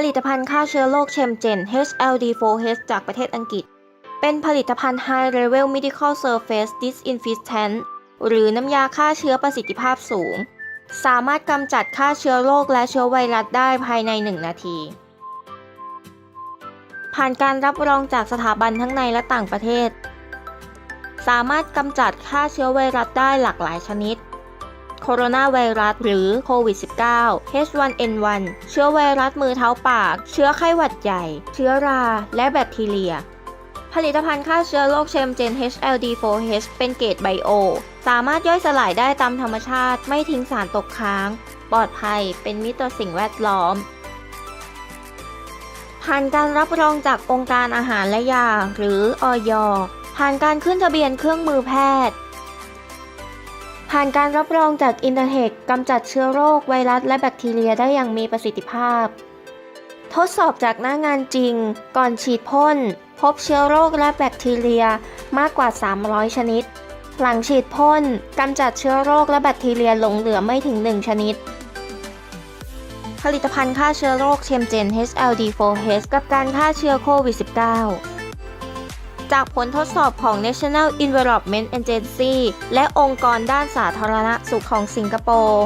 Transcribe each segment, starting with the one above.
ผลิตภัณฑ์ฆ่าเชื้อโรคเชมเจน HLD4H จากประเทศอังกฤษ เป็นผลิตภัณฑ์ High Level Medical Surface Disinfectant หรือน้ำยาฆ่าเชื้อประสิทธิภาพสูง สามารถกำจัดฆ่าเชื้อโรคและเชื้อไวรัสได้ภายใน 1 นาที ผ่านการรับรองจากสถาบันทั้งในและต่างประเทศ สามารถกำจัดฆ่าเชื้อไวรัสได้หลากหลายชนิด โคโรนาไวรัสหรือโควิด -19 H1N1 เชื้อไวรัสมือเท้าปาก เชื้อไข้หวัดใหญ่ เชื้อรา และแบคทีเรีย ผลิตภัณฑ์ฆ่าเชื้อโรคเชมเจน HLD4H เป็นเกรดไบโอ สามารถย่อยสลายได้ตามธรรมชาติไม่ทิ้งสารตกค้าง ปลอดภัยเป็นมิตรต่อสิ่งแวดล้อมผ่านการรับรองจากองค์การอาหารและยา หรืออยผ่านการขึ้นทะเบียนเครื่องมือแพทย์ ผ่านการรับรองจากอินเตอร์เทคกำจัดเชื้อโรคไวรัสและแบคทีเรียได้อย่างมีประสิทธิภาพ ทดสอบจากหน้างานจริง ก่อนฉีดพ่น พบเชื้อโรคและแบคทีเรียมากกว่า 300 ชนิด หลังฉีดพ่นกำจัดเชื้อโรคและแบคทีเรียหลงเหลือไม่ถึง 1 ชนิด ผลิตภัณฑ์ฆ่าเชื้อโรคเชมเจน HLD4H กับการฆ่าเชื้อโควิด -19 จากผลทดสอบของ National Environment Agency และองค์กรด้านสาธารณสุขของสิงคโปร์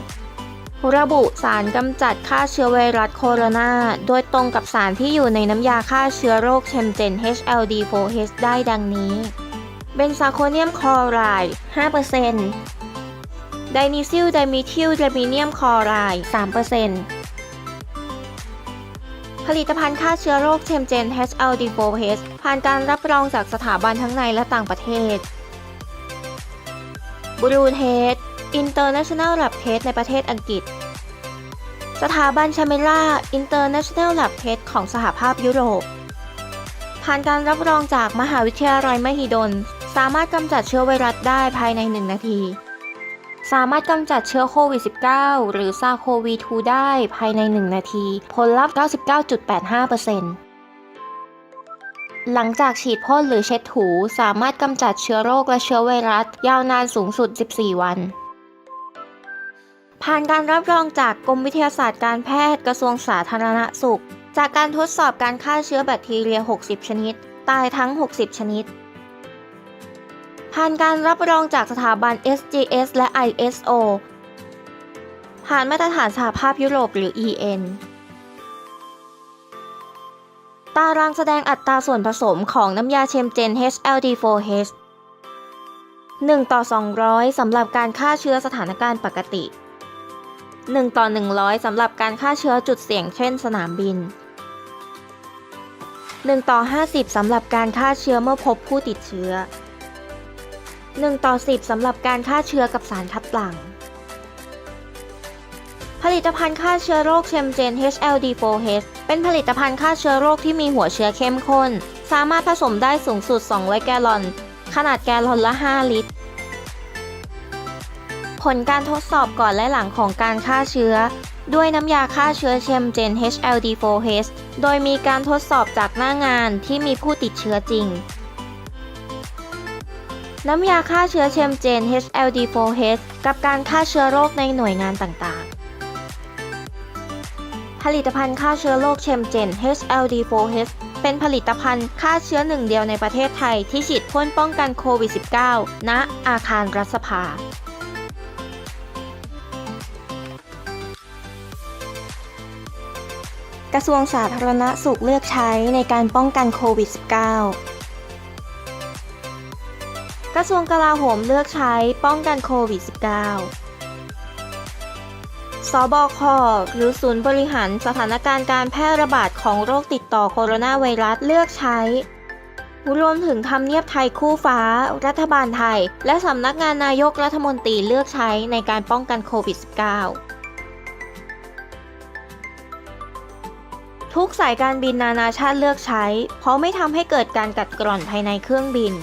ระบุสารกำจัดฆ่าเชื้อไวรัสโคโรนา โดยตรงกับสารที่อยู่ในน้ำยาฆ่าเชื้อโรคเชมเจน HLD4H ได้ดังนี้ เบนซาโคเนียมคลอไรด์5%ไดนิซิลไดมิทิลไดมิเนียมคลอไรด์3% ผลิตภัณฑ์ฆ่าเชื้อโรคเชมเจน HLD4H ผ่านการรับรองจากสถาบันทั้งในและต่างประเทศบรูเทส International Lab Test ในประเทศอังกฤษ สถาบันชาเมล่า International Lab Test ของสหภาพยุโรป ผ่านการรับรองจากมหาวิทยาลัยมหิดล สามารถกำจัดเชื้อไวรัสได้ภายใน 1 นาที สามารถกำจัดเชื้อโควิด -19 หรือซาโควี2ได้ภายใน 1 นาที ผลลัพธ์ 99.85%หลังจากฉีดพ่นหรือเช็ดถูสามารถกำจัดเชื้อโรคและเชื้อไวรัส ยาวนานสูงสุด 14 วัน ผ่านการรับรองจากกรมวิทยาศาสตร์การแพทย์กระทรวงสาธารณสุข จากการทดสอบการฆ่าเชื้อแบคทีเรีย 60 ชนิด ตายทั้ง 60 ชนิด ผ่านการรับรองจากสถาบัน SGS และ ISO ผ่านมาตรฐานสหภาพยุโรปหรือ EN ตารางแสดงอัตราส่วนผสมของน้ำยาเชมเจน HLD4H 1 ต่อ 200 สำหรับการฆ่าเชื้อสถานการณ์ปกติ 1 ต่อ 100 สำหรับการฆ่าเชื้อจุดเสี่ยงเช่นสนามบิน 1 ต่อ 50 สำหรับการฆ่าเชื้อเมื่อพบผู้ติดเชื้อ 1 ต่อ 10สำหรับการฆ่าเชื้อกับสารคัดหลั่ง ผลิตภัณฑ์ฆ่าเชื้อโรคเชมเจน HLD4H เป็นผลิตภัณฑ์ฆ่าเชื้อโรคที่มีหัวเชื้อเข้มข้น สามารถผสมได้สูงสุด 200 แกลลอน ขนาดแกลลอนละ 5 ลิตร ผลการทดสอบก่อนและหลังของการฆ่าเชื้อด้วยน้ำยาฆ่าเชื้อเชมเจน HLD4H โดยมีการทดสอบจากหน้างานที่มีผู้ติดเชื้อจริง น้ำยาฆ่าเชื้อเชมเจน HLD4H กับการฆ่าเชื้อโรคในหน่วยงานต่างๆ ผลิตภัณฑ์ฆ่าเชื้อโรคเชมเจน HLD4H เป็นผลิตภัณฑ์ฆ่าเชื้อหนึ่งเดียวในประเทศไทยที่ฉีดพ่นป้องกันโควิด -19 ณ อาคารรัฐสภากระทรวงสาธารณสุขเลือกใช้ในการป้องกันโควิด -19 กระทรวงกลาโหมเลือกใช้ป้องกันโควิด -19 สบค หรือศูนย์บริหารสถานการณ์การแพร่ระบาดของโรคติดต่อโคโรนาไวรัสเลือกใช้รวมถึงทำเนียบไทยคู่ฟ้า รัฐบาลไทย และสำนักงานนายกรัฐมนตรีเลือกใช้ในการป้องกันโควิด -19 ทุกสายการบินนานาชาติเลือกใช้ เพราะไม่ทำให้เกิดการกัดกร่อนภายในเครื่องบิน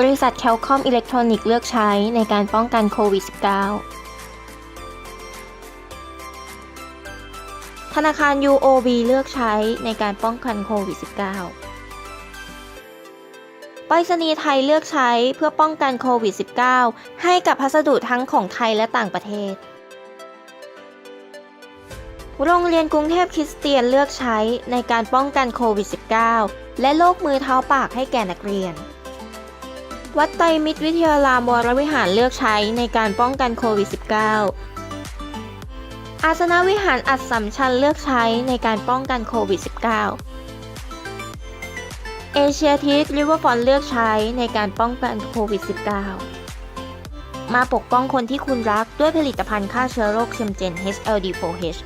บริษัทแคลคอมอิเล็กทรอนิกส์เลือกใช้ในการป้องกันโควิด -19 ธนาคาร UOB เลือกใช้ในการป้องกันโควิด -19 ไปรษณีย์ไทยเลือกใช้เพื่อป้องกันโควิด -19 ให้กับพัสดุทั้งของไทยและต่างประเทศโรงเรียนกรุงเทพคริสเตียนเลือกใช้ในการป้องกันโควิด -19 และโรคมือเท้าปากให้แก่นักเรียน วัดไตรมิตรวิทยารามวรวิหารเลือกใช้ในการป้องกันโควิด -19 อาสนวิหารอัดสัมชัญเลือกใช้ในการป้องกันโควิด -19 เอเชียทีสริเวอร์ฟอนเลือกใช้ในการป้องกันโควิด -19 มาปกป้องคนที่คุณรักด้วยผลิตภัณฑ์ฆ่าเชื้อโรคเชมเจน HLD4H